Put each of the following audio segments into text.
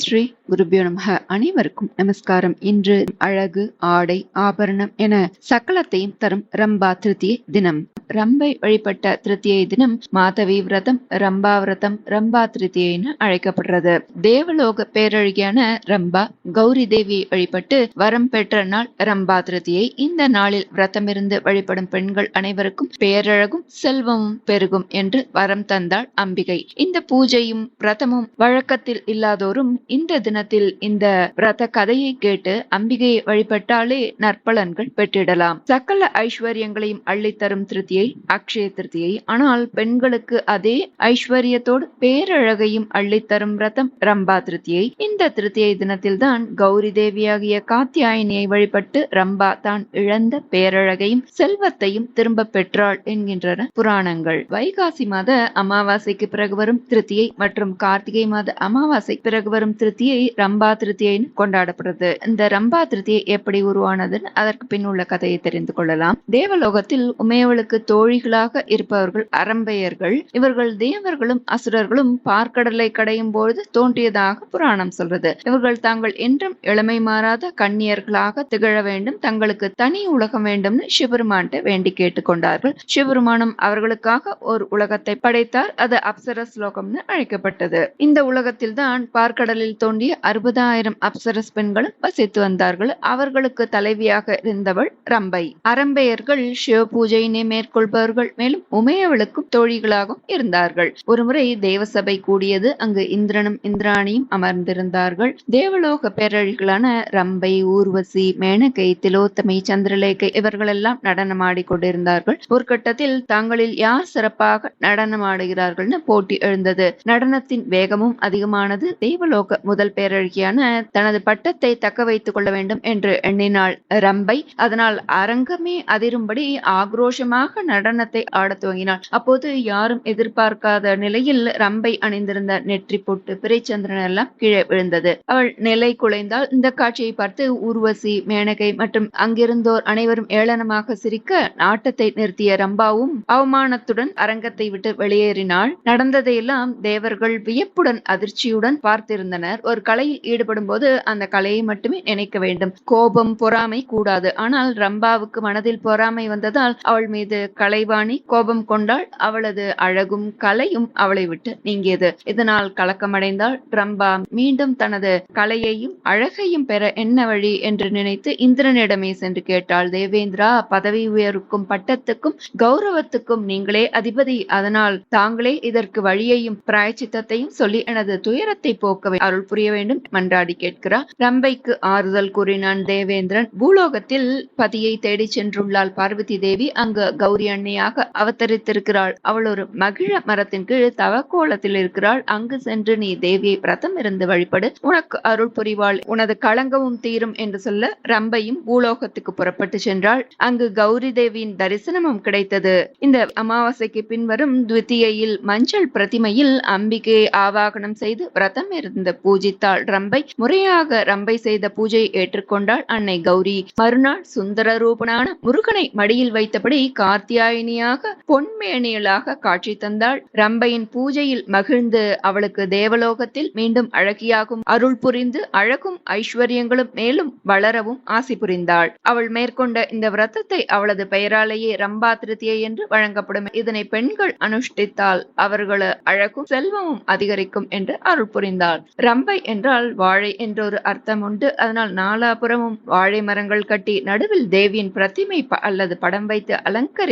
ஸ்ரீ குருபியோ நமக. அனைவருக்கும் நமஸ்காரம். இன்று அழகு ஆடை ஆபரணம் என சகலத்தையும் தரும் ரம்பா திருத்தியை தினம். ரம்பை வழிபட்ட திருத்தியை தினம் மாதவி விரதம் ரம்பா விரதம் ரம்பா திருத்தியைன்னு அழைக்கப்படுறது. தேவலோக பேரழகியான ரம்பா கௌரி தேவியை வழிபட்டு வரம் பெற்ற நாள் ரம்பா திருத்தியை இந்த நாளில் விரதமிருந்து வழிபடும் பெண்கள் அனைவருக்கும் பேரழகும் செல்வமும் பெருகும் என்று வரம் தந்தாள் அம்பிகை. இந்த பூஜையும் விரதமும் வழக்கத்தில் இல்லாதோரும் இந்த தினத்தில் இந்த விரத கதையை கேட்டு அம்பிகையை வழிபட்டாலே நற்பலன்கள் பெற்றிடலாம். சகல ஐஸ்வர்யங்களையும் அள்ளித்தரும் திருத்தியை திருப்தியை அக்ஷய திருப்தியை. ஆனால் பெண்களுக்கு அதே ஐஸ்வர்யத்தோடு பேரழகையும் அள்ளித்தரும் ரதம் ரம்பா திருத்தியை இந்த திருத்தியை தினத்தில் தான் கௌரி தேவியாகிய காத்தியாயினியை வழிபட்டு ரம்பா தான் இழந்த பேரழகையும் செல்வத்தையும் திரும்ப பெற்றாள் என்கின்றன புராணங்கள். வைகாசி மாத அமாவாசைக்கு பிறகு வரும் திருத்தியை மற்றும் கார்த்திகை மாத அமாவாசை பிறகு வரும் திருத்தியை ரம்பா திருத்தியைன்னு கொண்டாடப்படுறது. இந்த ரம்பா திருத்தியை எப்படி உருவானதுன்னு அதற்கு பின் உள்ள கதையை தெரிந்து கொள்ளலாம். தேவலோகத்தில் உமையவளுக்கு தோழிகளாக இருப்பவர்கள் அரம்பையர்கள் இவர்கள் தேவர்களும் அசுரர்களும் பார்க்கடலை கடையும் பொழுது தோன்றியதாக புராணம் சொல்றது. இவர்கள் தாங்கள் என்றும் இளமை மாறாத கண்ணியர்களாக திகழ வேண்டும் தங்களுக்கு தனி உலகம் வேண்டும்னு சிவபெருமான்ட்ட வேண்டி கேட்டுக்கொண்டார்கள். சிவபெருமானம் அவர்களுக்காக ஒரு உலகத்தை படைத்தார் அது அப்சர ஸ்லோகம்னு அழைக்கப்பட்டது. இந்த உலகத்தில் தான் பார்க்கடலில் தோண்டிய அறுபதாயிரம் அப்சரஸ் பெண்களும் வசித்து வந்தார்கள். அவர்களுக்கு தலைவியாக இருந்தவள் ரம்பை. அரம்பையர்கள் சிவ பூஜையினை கொள்பவர்கள். மேலும் உமையவளுக்கும் தோழிகளாகவும் இருந்தார்கள். ஒருமுறை தேவசபை கூடியது அங்கு இந்திரனும் இந்திராணியும் அமர்ந்திருந்தார்கள். தேவலோக பேரழிகளான ரம்பை ஊர்வசி மேனகை திலோத்தமை சந்திரலேகை இவர்களெல்லாம் நடனமாடி கொண்டிருந்தார்கள். ஒரு கட்டத்தில் தாங்களில் யார் சிறப்பாக நடனமாடுகிறார்கள்னு போட்டி எழுந்தது. நடனத்தின் வேகமும் அதிகமானது. தெய்வலோக முதல் பேரழகியான தனது பட்டத்தை தக்க வைத்துக் கொள்ள வேண்டும் என்று எண்ணினாள் ரம்பை. அதனால் அரங்கமே அதிரும்படி ஆக்ரோஷமாக நடனத்தை ஆடத் துவங்கினாள். அப்போது யாரும் எதிர்பார்க்காத நிலையில் ரம்பை அணிந்திருந்த நெற்றி போட்டு பிறைச்சந்திரன் எல்லாம் கீழே விழுந்தது. அவள் நிலை குலைந்தால் இந்த காட்சியை பார்த்து ஊர்வசி மேனகை மற்றும் அங்கிருந்தோர் அனைவரும் ஏளனமாக சிரிக்க நாட்டத்தை நிறுத்திய ரம்பாவும் அவமானத்துடன் அரங்கத்தை விட்டு வெளியேறினாள். நடந்ததையெல்லாம் தேவர்கள் வியப்புடன் அதிர்ச்சியுடன் பார்த்திருந்தனர். ஒரு கலையில் ஈடுபடும் போது அந்த கலையை மட்டுமே நினைக்க வேண்டும். கோபம் பொறாமை கூடாது. ஆனால் ரம்பாவுக்கு மனதில் பொறாமை வந்ததால் அவள் மீது கலைவாணி கோபம் கொண்டாள். அவளது அழகும் கலையும் அவளை விட்டு நீங்கியது. இதனால் கலக்கமடைந்தாள் ரம்பா மீண்டும் தனது கலையையும் அழகையும் பெற என்ன வழி என்று நினைத்து இந்திரனிடமே சென்று கேட்டாள். தேவேந்திரா பதவி உயருக்கும் பட்டத்துக்கும் கௌரவத்துக்கும் நீங்களே அதிபதி. அதனால் தாங்களே இதற்கு வழியையும் பிராயச்சித்தத்தையும் சொல்லி எனது துயரத்தை போக்கவே. அருள் புரிய வேண்டும் மன்றாடி கேட்கிறார். ரம்பைக்கு ஆறுதல் கூறினான் தேவேந்திரன். பூலோகத்தில் பதியை தேடிச் சென்றுள்ளாள் பார்வதி தேவி. அங்கு கௌரி அன்னையாக அவதரித்திருக்கிறாள். அவள் ஒரு மகிழ மரத்தின் கீழ் தவக்கோலத்தில் இருக்கிறாள். அங்கு சென்று நீ தேவியை பிரதம் இருந்து வழிபடு. உனக்கு அருள் புரிவாள். உனது களங்கவும் தீரும் என்று சொல்ல ரம்பையும் பூலோகத்துக்கு புறப்பட்டு சென்றாள். அங்கு கௌரி தேவியின் தரிசனமும் கிடைத்தது. இந்த அமாவாசைக்கு பின்வரும் துவித்தியையில் மஞ்சள் பிரதிமையில் அம்பிகையை ஆவாகனம் செய்து விரதம் இருந்து பூஜித்தாள். ரம்பை முறையாக ரம்பை செய்த பூஜையை ஏற்றுக்கொண்டாள் அன்னை கௌரி. மறுநாள் சுந்தர ரூபனான முருகனை மடியில் வைத்தபடி காத்தியாயினியாக பொன்மேனியலாக காட்சி தந்தாள். ரம்பையின் பூஜையில் மகிழ்ந்து அவளுக்கு தேவலோகத்தில் மீண்டும் அழகியாகும் அருள் புரிந்து அழகும் ஐஸ்வர்யங்களும் மேலும் வளரவும் ஆசி புரிந்தாள். அவள் மேற்கொண்ட இந்த விரதத்தை அவளது பெயராலேயே ரம்பா திருத்தியை என்று வழங்கப்படும். இதனை பெண்கள் அனுஷ்டித்தால் அவர்கள அழகும் செல்வமும் அதிகரிக்கும் என்று அருள் புரிந்தாள். ரம்பை என்றால் வாழை என்றொரு அர்த்தம் உண்டு. அதனால் நாலாபுறமும் வாழை மரங்கள் கட்டி நடுவில் தேவியின் பிரதிமை ப- அல்லது படம் வைத்து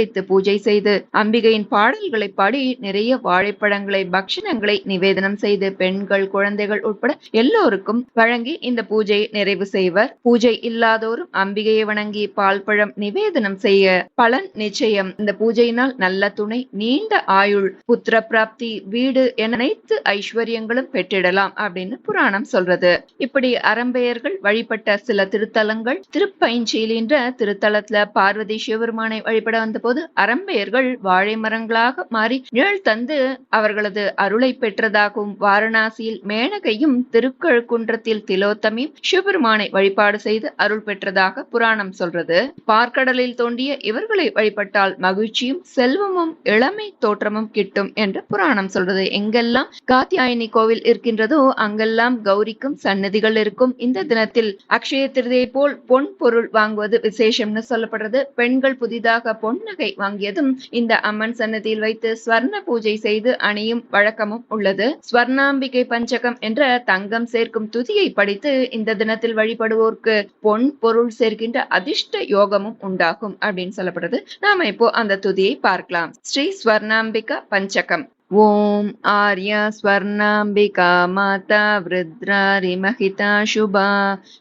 வைத்து பூஜை செய்து அம்பிகையின் பாடல்களை பாடி நிறைய வாழைப்பழங்களை பக்ஷணங்களை நிவேதனம் செய்து பெண்கள் குழந்தைகள் உட்பட எல்லோருக்கும் வழங்கி இந்த பூஜையை நிறைவு செய்வர். பூஜை இல்லாதோரும் அம்பிகையை வணங்கி பால் பழம் நிவேதனம் செய்ய பலன் நிச்சயம். இந்த பூஜையினால் நல்ல துணை நீண்ட ஆயுள் புத்திர பிராப்தி வீடு என அனைத்து ஐஸ்வர்யங்களும் பெற்றிடலாம் அப்படின்னு புராணம் சொல்றது. இப்படி அரம்பையர்கள் வழிபட்ட சில திருத்தலங்கள் திருப்பைஞ்சீலின்ற திருத்தலத்துல பார்வதி சிவபெருமானை வழிபட வந்தபோது போது அரம்பையர்கள் வாழை மரங்களாக மாறி நிழல் தந்து அவர்களது அருளை பெற்றதாகவும் வாரணாசியில் மேனகையும் திருக்கழுக்குன்றத்தில் திலோத்தமியும் சிவபெருமானை வழிபாடு செய்து அருள் பெற்றதாக புராணம் சொல்றது. பார்க்கடலில் தோண்டிய இவர்களை வழிபட்டால் மகிழ்ச்சியும் செல்வமும் இளமை தோற்றமும் கிட்டும் என்று புராணம் சொல்றது. எங்கெல்லாம் காத்தியாயினி கோவில் இருக்கின்றதோ அங்கெல்லாம் கௌரிக்கும் சன்னதிகள் இருக்கும். இந்த தினத்தில் அக்ஷய திருதியை போல் பொன் பொருள் வாங்குவது விசேஷம்னு சொல்லப்படுறது. பெண்கள் புதிதாக பொன்னகை வாங்கியதும் இந்த அம்மன் சன்னதியில் வைத்து ஸ்வர்ண பூஜை செய்து அணியும் வழக்கமும் உள்ளது. ஸ்வர்ணாம்பிகை பஞ்சகம் என்ற தங்கம் சேர்க்கும் துதியை படித்து இந்த தினத்தில் வழிபடுவோருக்கு பொன் பொருள் சேர்க்கின்ற அதிர்ஷ்ட யோகமும் உண்டாகும் அப்படின்னு சொல்லப்படுது. நாம இப்போ அந்த துதியை பார்க்கலாம். ஸ்ரீ ஸ்வர்ணாம்பிகா பஞ்சகம். ॐ आर्या स्वर्णाम्बिका माता वृद्रारिमहिता शुभा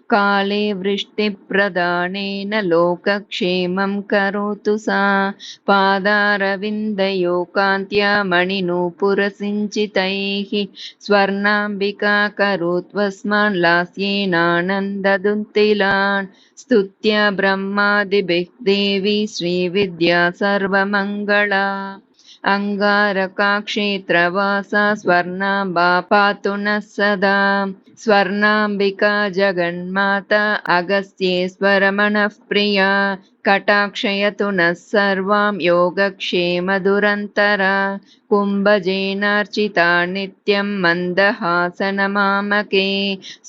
काले वृष्टिप्रदानेन लोकक्षेमं करोतु सा। पादारविन्दयो कान्त्या मणिनूपुरसिञ्चितैः स्वर्णाम्बिका करोत्वस्मान् लास्येनानन्ददुन्तिलान्। स्तुत्या ब्रह्मादिभिः देवी श्रीविद्या सर्वमङ्गला अङ्गारकाक्षेत्रवासा स्वर्णाम्बा पातु नः सदा स्वर्णाम्बिका जगन्माता अगस्त्येश्वरमणः प्रिया कटाक्षयतु नः सर्वां योगक्षेमदुरन्तरा कुम्भजेनार्चिता नित्यं मन्दहासनमामके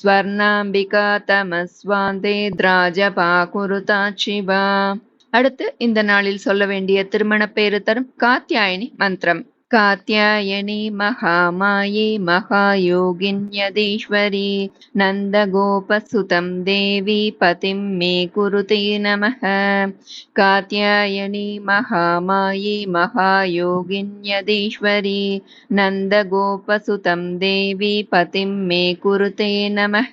स्वर्णाम्बिका तमस्वान्ते द्राजपाकुरुता शिवा அடுத்து இந்த நாளில் சொல்ல வேண்டிய திருமண பேரு தரும் காத்தியாயனி மந்திரம் कात्यायनी महामाये महायोगिन्यदीश्वरी नन्दगोपसुतं देवी पतिं मे कुरुते नमः कात्यायनी महामाये महायोगिन्यदीश्वरी नन्दगोपसुतं देवी पतिं मे कुरुते नमः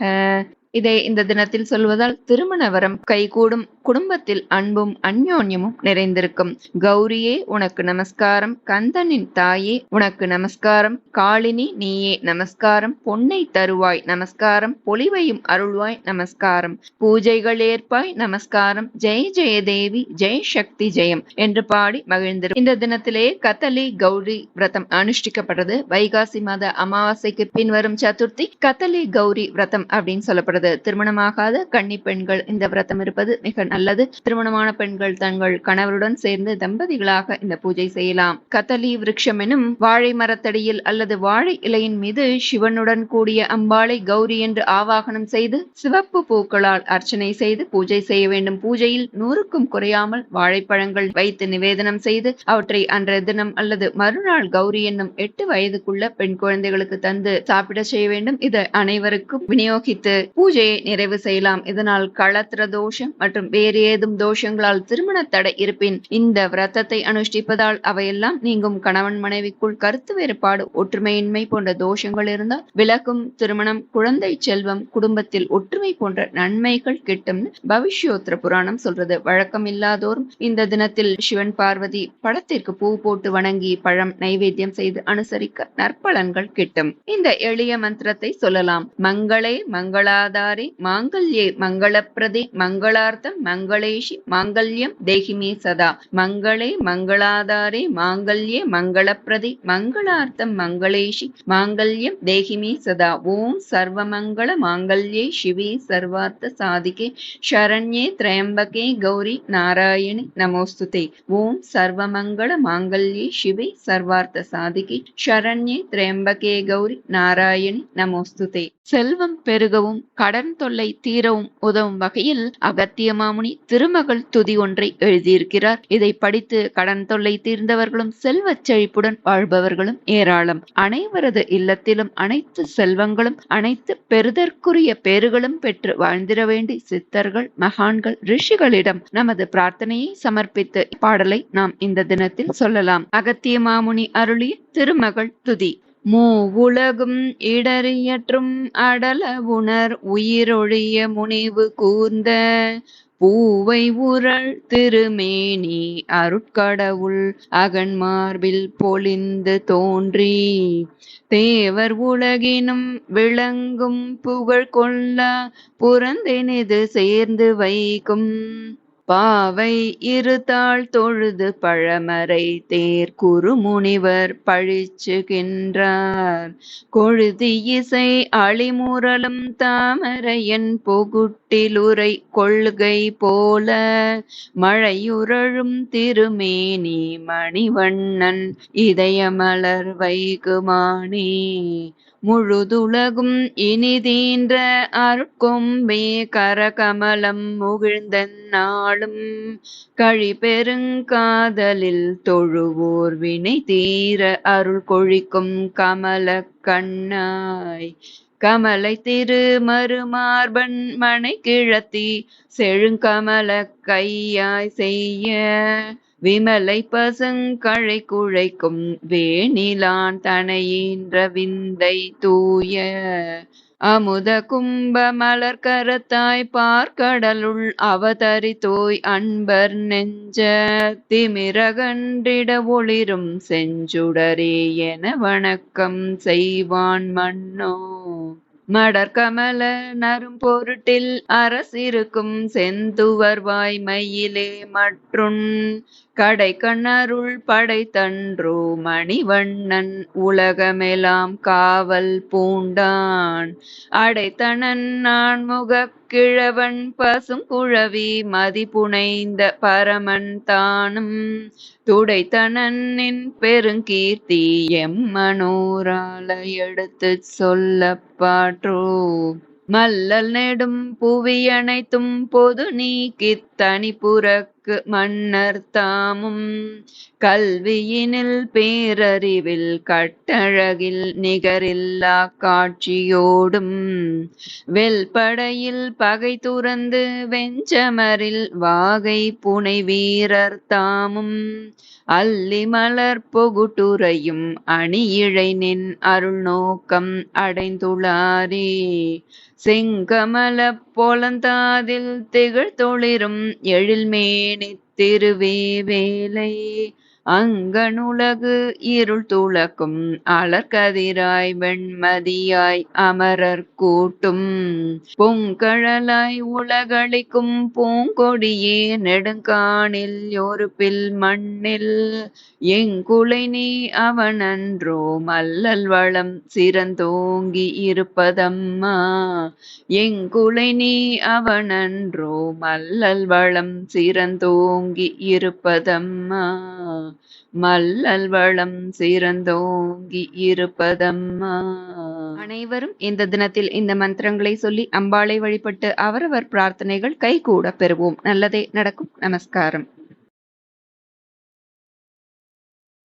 இதை இந்த தினத்தில் சொல்வதால் திருமண வரம் கைகூடும் குடும்பத்தில் அன்பும் அந்யோன்யமும் நிறைந்திருக்கும். கௌரியே உனக்கு நமஸ்காரம். கந்தனின் தாயே உனக்கு நமஸ்காரம். காளினி நீயே நமஸ்காரம். பொன்னை தருவாய் நமஸ்காரம். பொலிவையும் அருள்வாய் நமஸ்காரம். பூஜைகள் ஏற்பாய் நமஸ்காரம். ஜெய் ஜெய தேவி ஜெய் சக்தி ஜெயம் என்று பாடி மகிழ்ந்திரு. இந்த தினத்திலே கத்தலி கௌரி விரதம் அனுஷ்டிக்கப்பட்டது வைகாசி மாத அமாவாசைக்கு பின்வரும் சதுர்த்தி கத்தலி கௌரி விரதம் அப்படின்னு சொல்லப்படுது. திருமணமாகாத கன்னி பெண்கள் இந்த விரதம் இருப்பது மிக அல்லது திருமணமான பெண்கள் தங்கள் கணவருடன் சேர்ந்து தம்பதிகளாக இந்த பூஜை செய்யலாம். கத்தலி விருட்சம் எனும் வாழை மரத்தடியில் அல்லது வாழை இலையின் மீது சிவனுடன் கூடிய அம்பாளை கௌரி என்று ஆவாகனம் செய்து சிவப்பு பூக்களால் அர்ச்சனை செய்து பூஜை செய்ய வேண்டும். பூஜையில் நூறுக்கும் குறையாமல் வாழைப்பழங்கள் வைத்து நிவேதனம் செய்து அவற்றை அன்றைய தினம் அல்லது மறுநாள் கௌரி என்னும் எட்டு வயதுக்குள்ள பெண் குழந்தைகளுக்கு தந்து சாப்பிட செய்ய வேண்டும். இதை அனைவருக்கும் விநியோகித்து பூஜையை நிறைவு செய்யலாம். இதனால் களத்திர தோஷம் மற்றும் வேறு ஏதும் தோஷங்களால் திருமண தடை இருப்பின் இந்த விரதத்தை அனுஷ்டிப்பதால் அவையெல்லாம் நீங்கும் கணவன் மனைவிக்குள் கருத்து வேறுபாடு ஒற்றுமையின்மை போன்ற தோஷங்கள் இருந்தால் விலக்கும் திருமணம் குழந்தை செல்வம் குடும்பத்தில் ஒற்றுமை போன்ற நன்மைகள் கிட்டும் பவிஷ்யோத்திர புராணம் சொல்றது. வழக்கம் இல்லாதோரும் இந்த தினத்தில் சிவன் பார்வதி படத்திற்கு பூ போட்டு வணங்கி பழம் நைவேத்தியம் செய்து அனுசரிக்க நற்பலன்கள் கிட்டும். இந்த எளிய மந்திரத்தை சொல்லலாம். மங்களே மங்களாதாரி மாங்கல்யே மங்களப்பிரதி மங்களார்த்தம் மங்களேஷி மாங்கல்யம் தேகிமே சதா. மங்களே மங்களாதாரே மாங்கல்யே மங்களப்பிரதி. மங்களார்த்தம் மங்களேஷி மாங்கல்யம் தேகிமே சதா. ஓம் சர்வமங்கள மாங்கல்யே சிவே சர்வார்த்த சாதிகே. சரண்யே திரயம்பகே கௌரி நாராயணி நமோஸ்துதே. ஓம் சர்வமங்கள மாங்கல்யே சிவே சர்வார்த்த சாதிகே. சரண்யே திரயம்பகே கௌரி நாராயணி நமோஸ்துதே. செல்வம் பெருகவும் கடன் தொல்லை தீரவும் உதவும் வகையில் அகத்திய முனி திருமகள் துதி ஒன்றை எழுதியிருக்கிறார். இதை படித்து கடன் தொல்லை தீர்ந்தவர்களும் செல்வச் செழிப்புடன் வாழ்பவர்களும் ஏராளம். அனைவரது இல்லத்திலும் அனைத்து செல்வங்களும் அனைத்து பெறுதற்குரிய பேறுகளும் பெற்று வாழ்ந்திட வேண்டி சித்தர்கள் மகான்கள் ரிஷிகளிடம் நமது பிரார்த்தனையை சமர்ப்பித்து பாடலை நாம் இந்த தினத்தில் சொல்லலாம். அகத்திய மாமுனி அருளிய திருமகள் துதி. மூ உலகும் இடறியற்றும் அடல உணர் உயிரொழிய முனைவு கூர்ந்த பூவை உரள் திருமேனி அருட்கடவுள் அகன் மார்பில் பொழிந்து தோன்றி. தேவர் உலகினும் விளங்கும் புகழ் கொள்ள புறந்தெனிது சேர்ந்து வைக்கும். பாவை இருத்தாள் தொழுது பழமறை தேர் குறுமுனிவர் பழிச்சுகின்றார். கொழுதி இசை அழிமுரலும் தாமரையன் பொகுட்டிலுரை கொள்கை போல மழையுரழும் திருமேனி மணிவண்ணன் இதயமலர் வைகுமானே. முழுதுலகும் இனிதீன்ற அருட்கொம்பே கரகமலம் முகிழ்ந்த நாளும் கழிபெருங்காதலில் தொழுவோர் வினை தீர அருள் கொழிக்கும் கமல கண்ணாய். கமலை திரு மறுமார்பன் மனை கிழத்தி செழுங்கமல கையாய் செய்ய விமலை பசுங்கழை குழைக்கும் வேணிலான் தனையின்ற விந்தை தூய அமுத கும்ப மலர் கரத்தாய் பார்க்கடலுள் அவதரித்தோய் அன்பர் நெஞ்ச திமிரகன்றிட ஒளிரும் செஞ்சுடரே என வணக்கம் செய்வான் மன்னோ. மடற்கமல நரும் பொருட்டில் அரசிருக்கும் செந்துவர் வாய்மையிலே மற்றும் கடை கண்ணருள் படைத்தன்றோ மணிவண்ணன் உலகமெலாம் காவல் பூண்டான். அடைத்தனன் நான் முகக் கிழவன் பசும் குழவி மதிப்புனைந்த பரமன் தானும். துடைத்தனன் பெருங்கீர்த்தி எம்மனோரால எடுத்துச் சொல்லப்பாற்றோ மல்லல் நெடும் புவியனைத்தும் பொது நீக்கித் தனிப்புறக்கு மன்னர் தாமும். கல்வியினில் பேரறிவில் கட்டழகில் நிகரில்லா காட்சியோடும். வெல்படையில் பகை துறந்து வெஞ்சமரில் வாகை புனை வீரர் தாமும். அல்லிமலர் பொகுட்டுரையும் அணியிழை நின் அருள் நோக்கம் அடைந்துளாரே. செங்கமல பொலந்தாதில் திகழ் எழில்மேல் நினைத்திருவே வேலை. அங்கனுலகு இருள் துளக்கும் அலர்கதிராய் வெண்மதியாய் அமரர் கூட்டும். பொங்கழலாய் உலகளிக்கும் பூங்கொடியே நெடுங்காணில் ஒரு பில் மண்ணில். எங்குளை நீ அவனன்றோ மல்லல் வளம் சிறந்தோங்கி இருப்பதம்மா. எங்குளை நீ அவனன்றோ மல்லல் வளம் சிறந்தோங்கி இருப்பதம்மா. மல்லல் வளம் சிறந்தோங்கி இருப்பதம்மா. அனைவரும் இந்த தினத்தில் இந்த மந்திரங்களை சொல்லி அம்பாளை வழிபட்டு அவரவர் பிரார்த்தனைகள் கைகூட பெறுவோம். நல்லதே நடக்கும். நமஸ்காரம்.